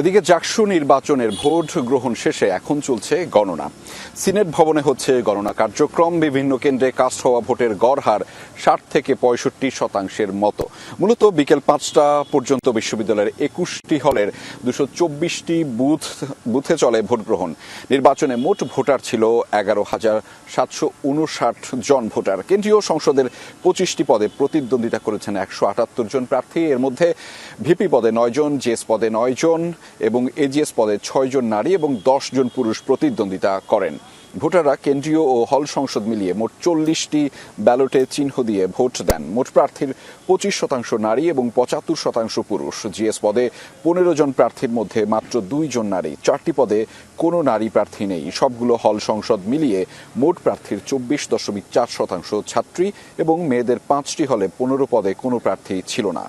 এদিকে জাকসু নির্বাচনের ভোট গ্রহণ শেষে এখন চলছে গণনা। সিনেট ভবনে হচ্ছে গণনা কার্যক্রম। বিভিন্ন কেন্দ্রে কাস্ট হওয়া ভোটের গড় হার ষাট থেকে পঁয়ষট্টি শতাংশের মতো। মূলত বিকেল পাঁচটা পর্যন্ত বিশ্ববিদ্যালয়ের একুশটি হলের দুশো চব্বিশটি বুথ, বুথে চলে ভোট গ্রহণ। নির্বাচনে মোট ভোটার ছিল এগারো হাজার সাতশো উনষাট জন ভোটার। কেন্দ্রীয় সংসদের পঁচিশটি পদে প্রতিদ্বন্দ্বিতা করেছেন একশো আটাত্তর জন প্রার্থী। এর মধ্যে ভিপি পদে নয় জন, জিএস পদে নয় জন এবং এজিএস পদে ছয় জন নারী এবং জন পুরুষ প্রতিদ্বন্দ্বিতা করেন। ভোটাররা কেন্দ্রীয় ও হল সংসদ মিলিয়ে মোট চল্লিশটি ব্যালটে চিহ্ন দিয়ে ভোট দেন। মোট প্রার্থীর পঁচিশ শতাংশ নারী এবং পঁচাত্তর শতাংশ পুরুষ। জিএস পদে পনেরো জন প্রার্থীর মধ্যে মাত্র দুই জন নারী। চারটি পদে কোনো নারী প্রার্থী নেই। সবগুলো হল সংসদ মিলিয়ে মোট প্রার্থীর চব্বিশ দশমিক চার শতাংশ ছাত্রী এবং মেয়েদের পাঁচটি হলে পনেরো পদে কোনো প্রার্থী ছিল না।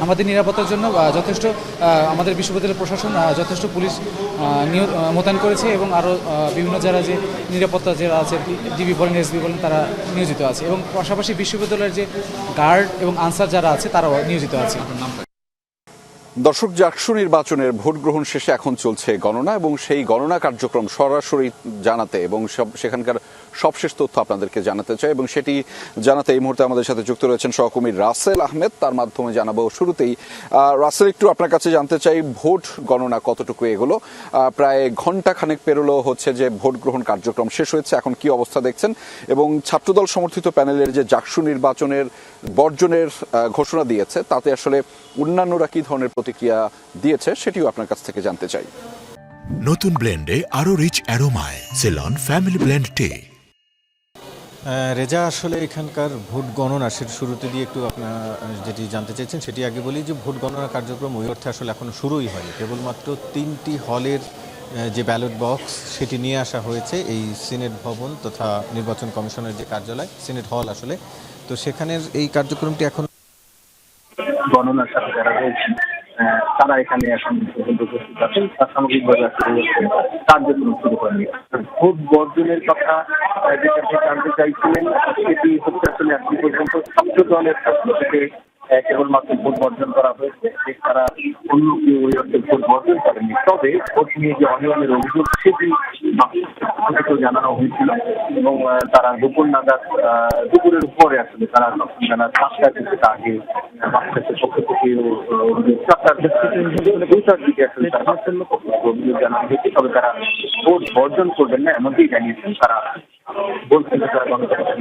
আমাদের নিরাপত্তার জন্য যথেষ্ট আমাদের বিশ্ববিদ্যালয় প্রশাসন যথেষ্ট পুলিশ নিয়োগ- মোতায়েন করেছে এবং আরও বিভিন্ন যারা যে নিরাপত্তা যারা আছে, ডিবি বলেন, এসবি বলেন, তারা নিয়োজিত আছে এবং পাশাপাশি বিশ্ববিদ্যালয়ের যে গার্ড এবং আনসার যারা আছে, তারাও নিয়োজিত আছে। দর্শক, জাকসু নির্বাচনের ভোট গ্রহণ শেষে এখন চলছে গণনা এবং সেই গণনা কার্যক্রম সরাসরি জানাতে এবং সব- সেখানকার সবশেষ তথ্য আপনাদেরকে জানাতে চাই এবং সেটি জানাতে এই মুহূর্তে আমাদের সাথে যুক্ত রয়েছেন সহকর্মী রাসেল আহমেদ। তার মাধ্যমে জানাব শুরুতেই রাসেল, একটু আপনার কাছে জানতে চাই, ভোট গণনা কতটুকু এগুলো? প্রায় ঘণ্টা খানেক পেরোলো হচ্ছে যে ভোট গ্রহণ কার্যক্রম শেষ হয়েছে, এখন কি অবস্থা দেখছেন? এবং ছাত্রদল সমর্থিত প্যানেলের যে জাকসু নির্বাচনের বর্জনের ঘোষণা দিয়েছে, তাতে আসলে অন্যান্যরা কি ধরনের প্রতিক্রিয়া দিয়েছে সেটিও আপনার কাছ থেকে জানতে চাই। নতুন ব্লেন্ডে আরও rich অ্যারোমায়, Ceylon, family blend tea. Reza আসলে এখানকার ভোট গণনা সেটা শুরুতে দিয়ে একটু আপনার যেটি জানতে চাইছেন সেটি আগে বলি যে ভোট গণনা কার্যক্রম ওই অর্থে আসলে এখনও শুরুই হয়নি। কেবলমাত্র তিনটি হলের যে ব্যালট বক্স সেটি নিয়ে আসা হয়েছে এই সিনেট ভবন তথা নির্বাচন কমিশনের যে কার্যালয় সিনেট হল আসলে। তো সেখানের এই কার্যক্রমটি এখন গণনার সাথে যারা রয়েছেন আহ, তারা এখানে এখন উপস্থিত আছেন, তার সামগ্রিকভাবে আসলে কার্যক্রম শুরু করেনি ভোট বর্জনের কথা যেটা আপনি জানতে চাইছিলেন, সেটি হচ্ছে আসলে আপনি পর্যন্ত ছাত্র দলের পক্ষ থেকে কেবলমাত্র ভোট বর্জন করা হয়েছে তারা অন্য কেউ অর্থে ভোট বর্জন করেনি। তবে ভোট নিয়ে যে অনিয়মের অভিযোগ সেটি জানানো হয়েছিল এবং তারা দুপুর নাগাদ দুপুরের উপরে আসলে তারা তখন জানা সাতটার দিকে আগে বাংলাদেশের পক্ষ থেকে তারা তারা ভোট বর্জন করবেন না এমনটি জানিয়েছেন। তারা বলছেন তারা গণতন্ত্র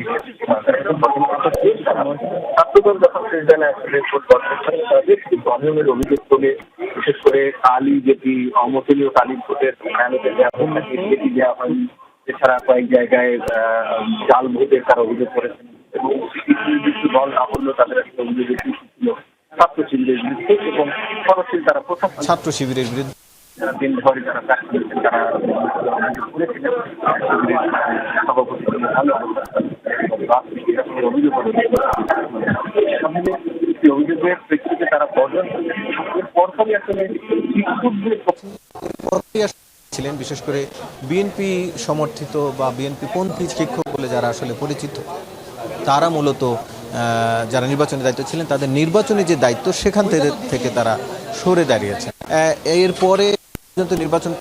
যখন আসলে করে তাদের অভিযোগ তোলে। বিশেষ করে কালি যেটি অমতলীয় কালী ভোটের দেওয়া হয় হয়নি এছাড়া কয়েক জায়গায় জাল ভোটের তারা অভিযোগ করেছেন। এবং কিছু দল না হলেও তাদের একটা অভিযোগ ছিল ছাত্র শিবিরের বিরুদ্ধে এবং সরাসরি তারা প্রথম ছাত্র শিবিরের বিরুদ্ধে। দিন ধরে যারা কাজ করেছেন তারা করেছিলেন সভাপতি ভালো অবস্থা ছিলেন, বিশেষ করে বিএনপি সমর্থিত বা বিএনপি পন্থী শিক্ষক বলে যারা আসলে পরিচিত, তারা মূলত যারা নির্বাচনের দায়িত্ব ছিলেন, তাদের নির্বাচনী যে দায়িত্ব, সেখান থেকে তারা সরে দাঁড়িয়েছেন। এরপরে পর্যন্ত নির্বাচন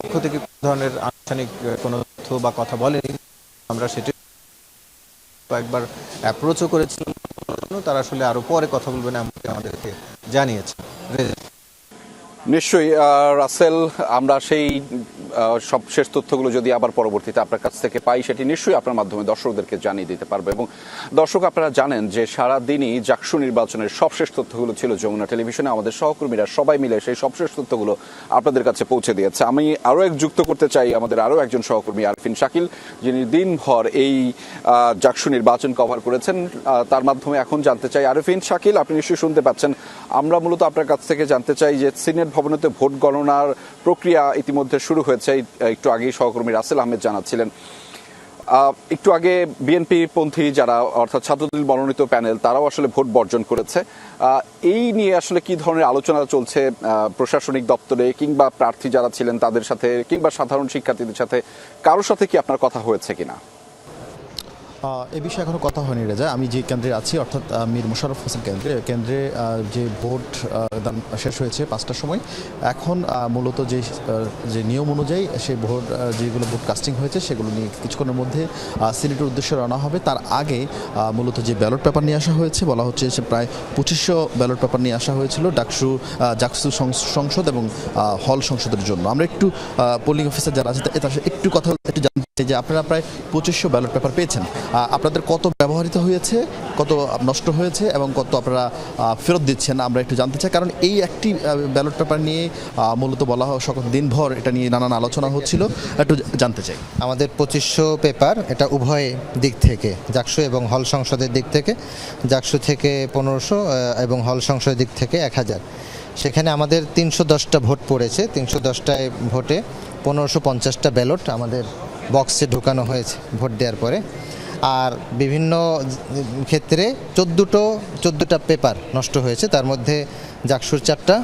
পক্ষ থেকে কোনো ধরনের আনুষ্ঠানিক কোনো তথ্য বা কথা বলেনি। আমরা সেটি কয়েকবার অ্যাপ্রোচও করেছিলেন তারা আসলে আরও পরে কথা বলবেন এমনকি আমাদেরকে জানিয়েছে। নিশ্চয়ই রাসেল, আমরা সেই সব শেষ তথ্যগুলো যদি আবার পরবর্তীতে আপনার কাছ থেকে পাই, সেটি নিশ্চয়ই আপনার মাধ্যমে দর্শকদেরকে জানিয়ে দিতে পারব। এবং দর্শক, আপনারা জানেন যে সারা দিনই জাকসু নির্বাচনের সবশেষ তথ্যগুলো ছিল যমুনা টেলিভিশনে। আমাদের সহকর্মীরা সবাই মিলে সেই সবশেষ তথ্যগুলো আপনাদের কাছে পৌঁছে দিয়েছে। আমি আরও এক যুক্ত করতে চাই আমাদের আরও একজন সহকর্মী, আরফিন শাকিল, যিনি দিনভর এই জাকসু নির্বাচন কভার করেছেন। তার মাধ্যমে এখন জানতে চাই, আরফিন শাকিল, আপনি নিশ্চয়ই শুনতে পাচ্ছেন। আমরা মূলত আপনার কাছ থেকে জানতে চাই যে সিনেট ভবনেতে ভোট গণনার প্রক্রিয়া ইতিমধ্যে শুরু হয়েছে। এই- একটু আগেই সহকর্মী রাসেল আহমেদ জানাচ্ছিলেন। একটু আগে বিএনপি পন্থী যারা, অর্থাৎ ছাত্রদল মনোনীত প্যানেল, তারাও আসলে ভোট বর্জন করেছে। এই নিয়ে আসলে কি ধরনের আলোচনা চলছে প্রশাসনিক দপ্তরে কিংবা প্রার্থী যারা ছিলেন তাদের সাথে, কিংবা সাধারণ শিক্ষার্থীদের সাথে, কারোর সাথে কি আপনার কথা হয়েছে কিনা? এ বিষয়ে এখনও কথা হয়নি রেজা। আমি যে কেন্দ্রে আছি, অর্থাৎ মীর মোশাররফ হোসেন কেন্দ্রে। কেন্দ্রে যে ভোট দান শেষ হয়েছে পাঁচটার সময়। এখন মূলত যে যে নিয়ম অনুযায়ী সেই ভোট যেগুলো ভোট কাস্টিং হয়েছে সেগুলো নিয়ে কিছুক্ষণের মধ্যে সিলেটের উদ্দেশ্যে রওনা হবে। তার আগে মূলত যে ব্যালট পেপার নিয়ে আসা হয়েছে, বলা হচ্ছে সে প্রায় পঁচিশশো ব্যালট পেপার নিয়ে আসা হয়েছিল ডাকসু জাকসু সংস- সংসদ এবং হল সংসদের জন্য। আমরা একটু পোলিং অফিসার যারা আছে তার একটু কথা একটু জানতে যে আপনারা প্রায় পঁচিশশো ব্যালট পেপার পেয়েছেন। আপনাদের কত ব্যবহৃত হয়েছে, কত নষ্ট হয়েছে এবং কত আপনারা ফেরত দিচ্ছেন, আমরা একটু জানতে চাই। কারণ এই একটি ব্যালট পেপার নিয়ে মূলত বলা হয় সকল দিনভর এটা নিয়ে নানান আলোচনা হচ্ছিল। একটু জানতে চাই। আমাদের পঁচিশশো পেপার এটা উভয় দিক থেকে, জাকসু এবং হল সংসদের দিক থেকে, জাকসু থেকে পনেরোশো এবং হল সংসদের দিক থেকে এক হাজার। সেখানে আমাদের তিনশো দশটা ভোট পড়েছে, তিনশো দশটায় ভোটে পনেরোশো পঞ্চাশটা ব্যালট আমাদের বক্সে ঢোকানো হয়েছে ভোট দেওয়ার পরে। আর বিভিন্ন ক্ষেত্রে চোদ্দোটো চোদ্দোটা পেপার নষ্ট হয়েছে তার মধ্যে জাকসুর চারটা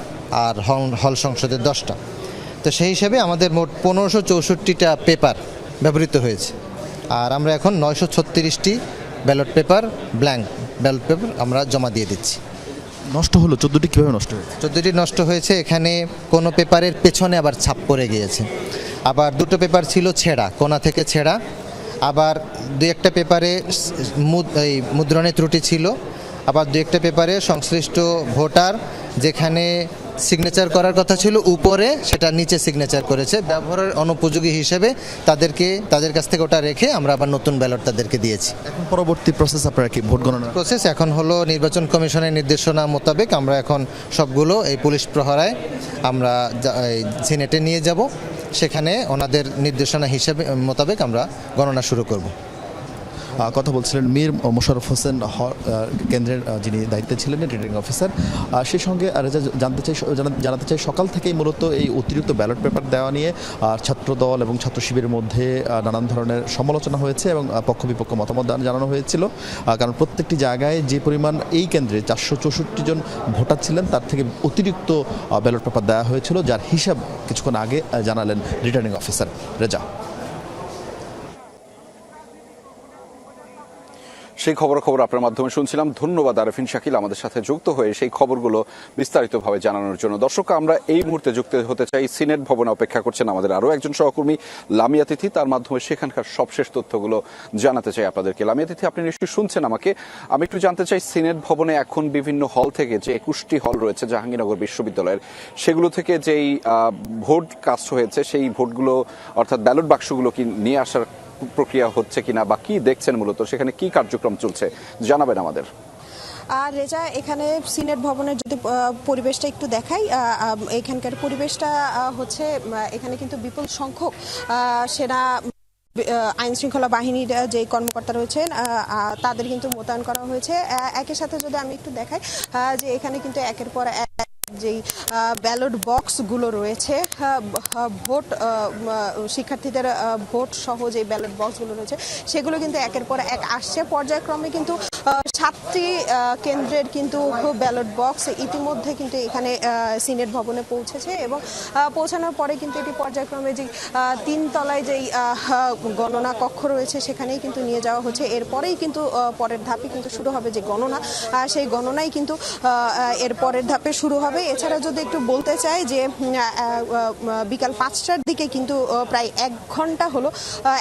আর হল হল সংসদের দশটা। তো সেই হিসেবে আমাদের মোট পনেরোশো চৌষট্টিটা পেপার ব্যবহৃত হয়েছে। আর আমরা এখন নয়শো ছত্রিশটি ballot paper blank ballot paper আমরা জমা দিয়ে দিচ্ছি। নষ্ট হলো চোদ্দোটি কীভাবে নষ্ট হয়েছে? চোদ্দোটি নষ্ট হয়েছে এখানে কোনো পেপারের পেছনে আবার ছাপ পড়ে গিয়েছে। আবার দুটো পেপার ছিল ছেঁড়া কোনা থেকে ছেঁড়া আবার দু একটা পেপারে এই মুদ্রণে ত্রুটি ছিল। আবার দু একটা পেপারে সংশ্লিষ্ট ভোটার যেখানে সিগনেচার করার কথা ছিল উপরে সেটা নিচে সিগনেচার করেছে। ব্যবহারের অনুপযোগী হিসেবে তাদেরকে তাদের কাছ থেকে ওটা রেখে আমরা আবার নতুন ব্যালট তাদেরকে দিয়েছি। এখন পরবর্তী প্রসেস আপনারা কি ভোট গণনা? প্রসেস এখন হলো নির্বাচন কমিশনের নির্দেশনা মোতাবেক আমরা এখন সবগুলো এই পুলিশ প্রহরায় আমরা সিনেটে নিয়ে যাব। সেখানে ওনাদের নির্দেশনা হিসেবে মোতাবেক আমরা গণনা শুরু করব। কথা বলছিলেন মীর মোশাররফ হোসেন কেন্দ্রের যিনি দায়িত্বে ছিলেন, রিটার্নিং অফিসার। সেই সঙ্গে রেজা জানতে চাই জানা- জানাতে চাই, সকাল থেকেই মূলত এই অতিরিক্ত ব্যালট পেপার দেওয়া নিয়ে ছাত্র দল এবং ছাত্র শিবিরের মধ্যে নানান ধরনের সমালোচনা হয়েছে এবং পক্ষ বিপক্ষ মতামত জানানো হয়েছিল। কারণ প্রত্যেকটি জায়গায় যে পরিমাণ এই কেন্দ্রে চারশো চৌষট্টি জন ভোটার ছিলেন, তার থেকে অতিরিক্ত ব্যালট পেপার দেওয়া হয়েছিল, যার হিসাব কিছুক্ষণ আগে জানালেন রিটার্নিং অফিসার রেজা। সেই খবর খবর আপনার মাধ্যমে শুনছিলাম। ধন্যবাদ আরফিন শাকিল আমাদের সাথে যুক্ত হয়ে সেই খবরগুলো বিস্তারিতভাবে জানানোর জন্য। দর্শক, আমরা এই মুহূর্তে যুক্ত হতে চাই সিনেট ভবনে অপেক্ষা করছেন আমাদের আরও একজন সহকর্মী, লামিয়া তিথি। তার মাধ্যমে সেখানকার সবশেষ তথ্যগুলো জানাতে চাই আপনাদেরকে। লামিয়া তিথি, আপনি নিশ্চয়ই শুনছেন আমাকে। আমি একটু জানতে চাই, সিনেট ভবনে এখন বিভিন্ন হল থেকে যে একুশটি হল রয়েছে জাহাঙ্গীরনগর বিশ্ববিদ্যালয়ের, সেগুলো থেকে যেই ভোট কাস্ট হয়েছে, সেই ভোটগুলো অর্থাৎ ব্যালট বাক্সগুলো কি নিয়ে আসার প্রক্রিয়া হচ্ছে কিনা বা কি দেখছেন মূলত? সেখানে কি কার্যক্রম চলছে? জানাবেন আমাদের। আর রেজা, এখানে সিনেট ভবনের যদি পরিবেশটা একটু দেখাই এখানকার পরিবেশটা হচ্ছে এখানে কিন্তু বিপুল সংখ্যক সেনা আইন শৃঙ্খলা বাহিনীর যে কর্মকর্তা রয়েছেন তাদের কিন্তু মোতায়েন করা হয়েছে। একের সাথে যদি আমি একটু দেখাই যে এখানে কিন্তু একের পর এক যেই ব্যালট বক্সগুলো রয়েছে আহ, আহ, ভোট শিক্ষার্থীদের ভোট সহ যে ব্যালট বক্সগুলো রয়েছে সেগুলো কিন্তু একের পর এক আসছে। পর্যায়ক্রমে কিন্তু সাতটি কেন্দ্রের কিন্তু ব্যালট বক্স ইতিমধ্যে কিন্তু এখানে সিনেট ভবনে পৌঁছেছে এবং পৌঁছানোর পরে কিন্তু এটি পর্যায়ক্রমে যে আহ, তিন তলায় যেই গণনা কক্ষ রয়েছে সেখানেই কিন্তু নিয়ে যাওয়া হচ্ছে। এরপরেই কিন্তু পরের ধাপে কিন্তু শুরু হবে যে গণনা। সেই গণনাই কিন্তু এর পরের ধাপে শুরু হবে। এছাড়া যদি একটু বলতে চাই যে বিকাল পাঁচটার দিকে কিন্তু প্রায় এক ঘণ্টা হলো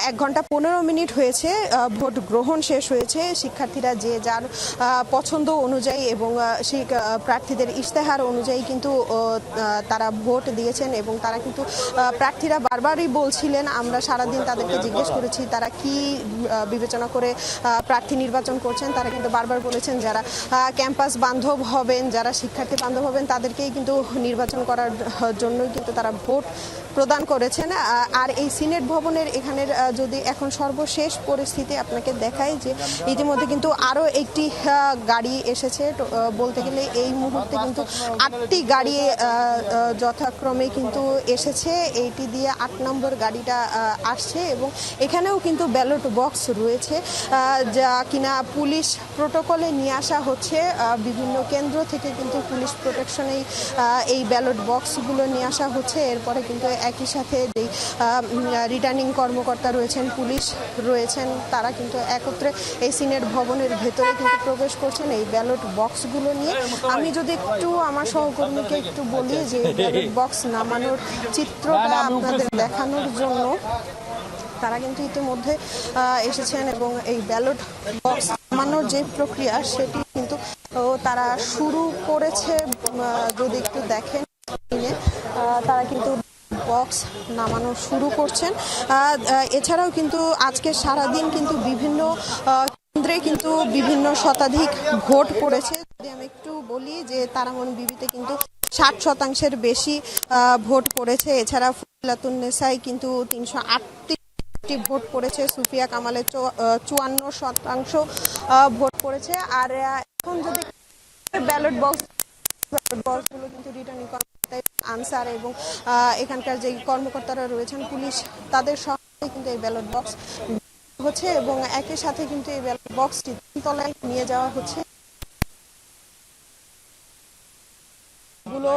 এক ঘণ্টা পনেরো মিনিট হয়েছে ভোট গ্রহণ শেষ হয়েছে। শিক্ষার্থীরা যে যার পছন্দ অনুযায়ী এবং সেই প্রার্থীদের ইশতেহার অনুযায়ী কিন্তু তারা ভোট দিয়েছেন এবং তারা কিন্তু প্রার্থীরা বারবারই বলছিলেন, আমরা সারাদিন তাদেরকে জিজ্ঞেস করেছি, তারা কি বিবেচনা করে প্রার্থী নির্বাচন করছেন, তারা কিন্তু বারবার বলেছেন যারা ক্যাম্পাস বান্ধব হবেন, যারা শিক্ষার্থী বান্ধব হবেন, তাদেরকেই কিন্তু নির্বাচন করার জন্যই কিন্তু তারা ভোট প্রদান করেছেন। আর এই সিনেট ভবনের এখানের যদি এখন সর্বশেষ পরিস্থিতি আপনাকে দেখাই যে ইতিমধ্যে কিন্তু আরও একটি গাড়ি এসেছে। বলতে গেলে এই মুহূর্তে কিন্তু আটটি গাড়ি যথাক্রমে কিন্তু এসেছে। এইটি দিয়ে আট নম্বর গাড়িটা আসছে এবং এখানেও কিন্তু ব্যালট বক্স রয়েছে যা কিনা পুলিশ প্রোটোকলে নিয়ে আসা হচ্ছে। বিভিন্ন কেন্দ্র থেকে কিন্তু পুলিশ প্রোটেকশনেই এই ব্যালট বক্সগুলো নিয়ে আসা হচ্ছে। এরপরে কিন্তু একই সাথে রিটার্নিং কর্মকর্তা রয়েছেন পুলিশ রয়েছেন তারা কিন্তু একত্রে এই সিনেট ভবনের ভেতরে কিন্তু প্রবেশ করছেন এই ব্যালট বক্সগুলো নিয়ে। আমি যদি একটু আমার সহকর্মীকে একটু বলি যে ব্যালট বক্স নামানোর চিত্রটা আপনাদের দেখানোর জন্য তারা কিন্তু ইতিমধ্যে এসেছেন এবং এই ব্যালট বক্স নামানোর যে প্রক্রিয়া সেটি কিন্তু তারা শুরু করেছে যদি একটু দেখেন তারা কিন্তু বক্স নামানো শুরু করছেন। এছাড়াও কিন্তু আজকে সারাদিন কিন্তু বিভিন্ন কেন্দ্রে কিন্তু বিভিন্ন শতাধিক ভোট পড়েছে। যদি আমি একটু বলি যে তারামন বিবিতে কিন্তু ষাট শতাংশের বেশি ভোট পড়েছে। এছাড়া ফুলাতুন নেসাই কিন্তু তিনশো আটটি ভোট পড়েছে। সুফিয়া কামালের চুয়ান্ন শতাংশ ভোট পড়েছে। আর এখন যদি ব্যালট বক্স ব্যালট বক্সগুলো কিন্তু রিটার্নিং আনসার এবং এখানকার যে কর্মকর্তারা রয়েছেন, পুলিশ, তাদের সহায়তায় কিন্তু এই ব্যালট বক্স হচ্ছে এবং একই সাথে কিন্তু এই ব্যালট বক্সটি তলায় নিয়ে যাওয়া হচ্ছে। গুলো